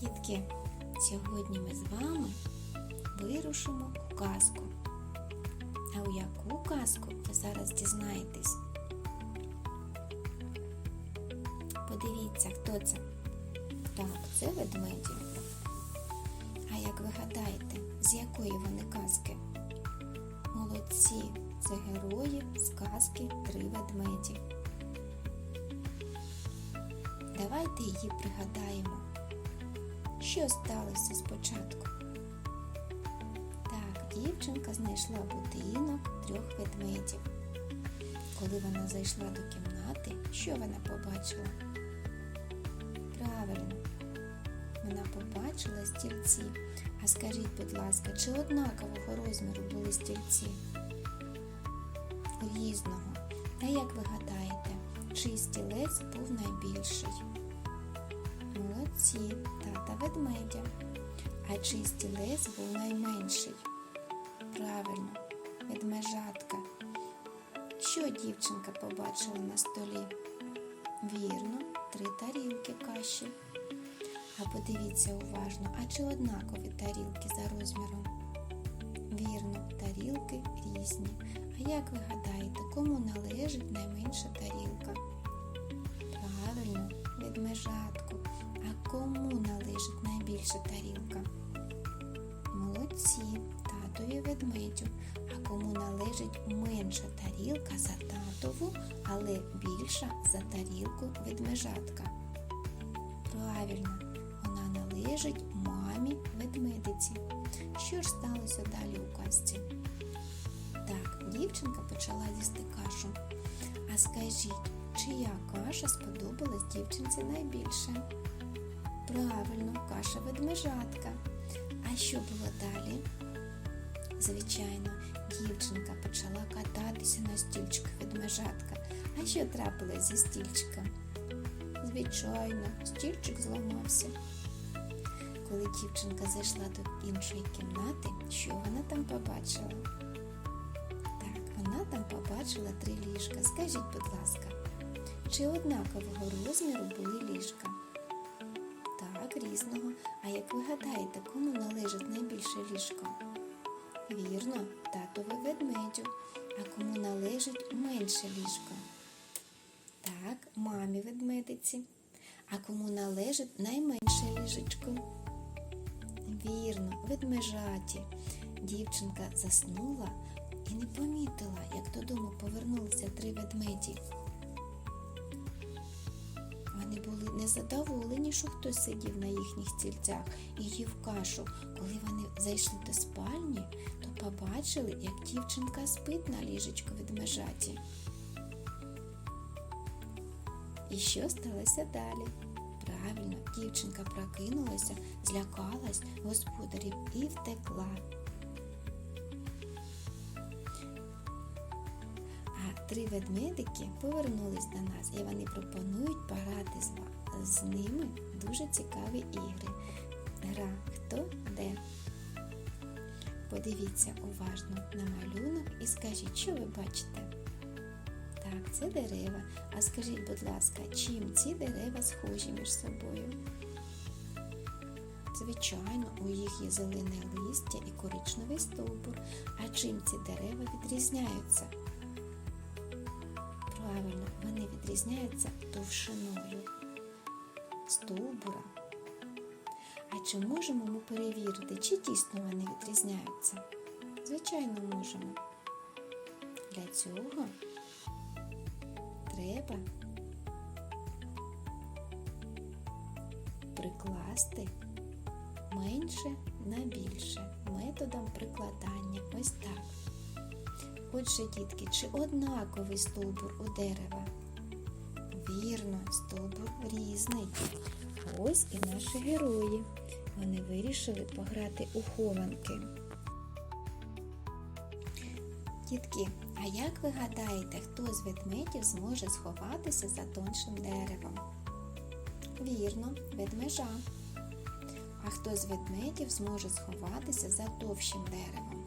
Дітки, сьогодні ми з вами вирушимо у казку. А у яку казку ви зараз дізнаєтесь? Подивіться, хто це? Так, це ведмеді. А як ви гадаєте, з якої вони казки? Молодці, це герої з казки Три ведмеді. Давайте її пригадаємо. Що сталося спочатку? Так, дівчинка знайшла будинок трьох ведмедів. Коли вона зайшла до кімнати, що вона побачила? Правильно, вона побачила стільці. А скажіть, будь ласка, чи однакового розміру були стільці? Різного. Та як ви гадаєте, чий стілець був найбільший? Молодці, тата ведмедя. А чий стілець був найменший? Правильно, ведмежатка. Що дівчинка побачила на столі? Вірно, три тарілки каші. А подивіться уважно, а чи однакові тарілки за розміром? Вірно, тарілки різні. А як ви гадаєте, кому належить найменша тарілка? Правильно, ведмежатку. Кому належить найбільша тарілка? Молодці, татові ведмедю. А кому належить менша тарілка за татову, але більша за тарілку ведмежатка? Правильно, вона належить мамі ведмедиці. Що ж сталося далі у казці? Так, дівчинка почала їсти кашу. А скажіть, чия каша сподобалась дівчинці найбільше? Правильно, каша ведмежатка. А що було далі? Звичайно, дівчинка почала кататися на стільчиках ведмежатка. А що трапилось зі стільчиком? Звичайно, стільчик зламався. Коли дівчинка зайшла до іншої кімнати, що вона там побачила? Так, вона там побачила три ліжка. Скажіть, будь ласка, чи однакового розміру були ліжка? Так, різного. А як ви гадаєте, кому належить найбільше ліжко? Вірно, татові ведмедю. А кому належить менше ліжко? Так, мамі ведмедиці. А кому належить найменше ліжечко? Вірно, ведмежаті. Дівчинка заснула і не помітила, як додому повернулися три ведмеді. Незадоволені, що хтось сидів на їхніх стільцях і їв кашу. Коли вони зайшли до спальні, то побачили, як дівчинка спить на ліжечку ведмежаті. І що сталося далі? Правильно, дівчинка прокинулася, злякалась господарів і втекла. А три ведмедики повернулись до нас і вони пропонують пограти з, ва- з ними дуже цікаві ігри. Гра хто де. Подивіться уважно на малюнок і скажіть, що ви бачите. Так, це дерева. А скажіть, будь ласка, чим ці дерева схожі між собою? Звичайно, у їх є зелене листя і коричневий стовбур. А чим ці дерева відрізняються? Правильно, вони відрізняються товщиною стовбура. А чи можемо ми перевірити, чи дійсно вони відрізняються? Звичайно, можемо. Для цього треба прикласти менше на більше методом прикладання. Ось так. Отже, дітки, чи однаковий стовбур у дерева? Вірно, стовбур різний. Ось і наші герої. Вони вирішили пограти у хованки. Дітки, а як ви гадаєте, хто з ведмедів зможе сховатися за тоншим деревом? Вірно, ведмежа. А хто з ведмедів зможе сховатися за товщим деревом?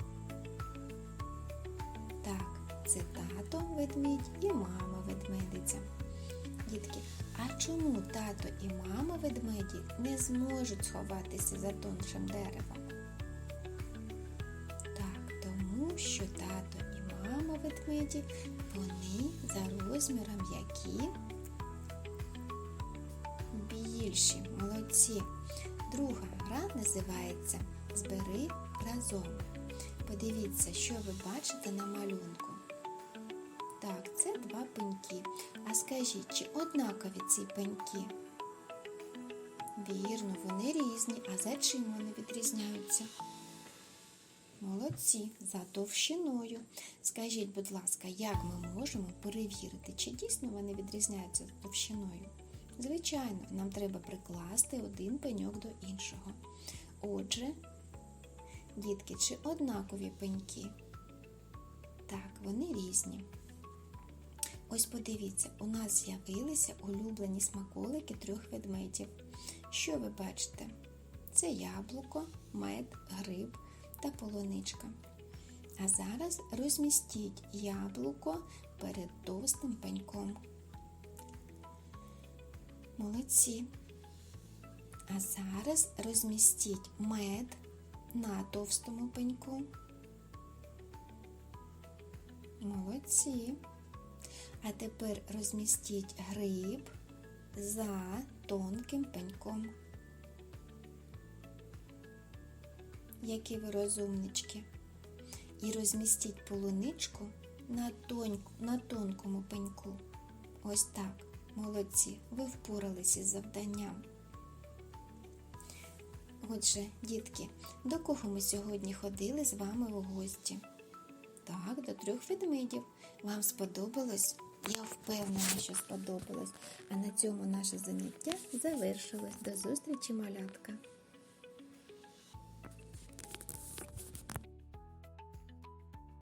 Так, це тато ведмідь і мама ведмедиця. Дітки, А чому тато і мама ведмеді не зможуть сховатися за тоншим деревом? Так, тому що тато і мама ведмеді, вони за розміром які більші, молодці. Друга гра називається Збери разом. Подивіться, що ви бачите на малюнку. Так, це два пеньки. А скажіть, чи однакові ці пеньки? Вірно, вони різні. А за чим вони відрізняються? Молодці, за товщиною. Скажіть, будь ласка, як ми можемо перевірити, чи дійсно вони відрізняються за товщиною? Звичайно, нам треба прикласти один пеньок до іншого. Отже, дітки, чи однакові пеньки? Так, вони різні. Ось подивіться, у нас з'явилися улюблені смаколики трьох ведмедів. Що ви бачите? Це яблуко, мед, гриб та полуничка. А зараз розмістіть яблуко перед товстим пеньком. Молодці. А зараз розмістіть мед на товстому пеньку. Молодці. А тепер розмістіть гриб за тонким пеньком. Які ви розумнички. І розмістіть полуничку на, тоньку, на тонкому пеньку. Ось так. Молодці, ви впоралися із завданням. Отже, дітки, до кого ми сьогодні ходили з вами в гості? Так, до трьох ведмедів. Вам сподобалось? Я впевнена, що сподобалось. А на цьому наше заняття завершилось. До зустрічі, малятка!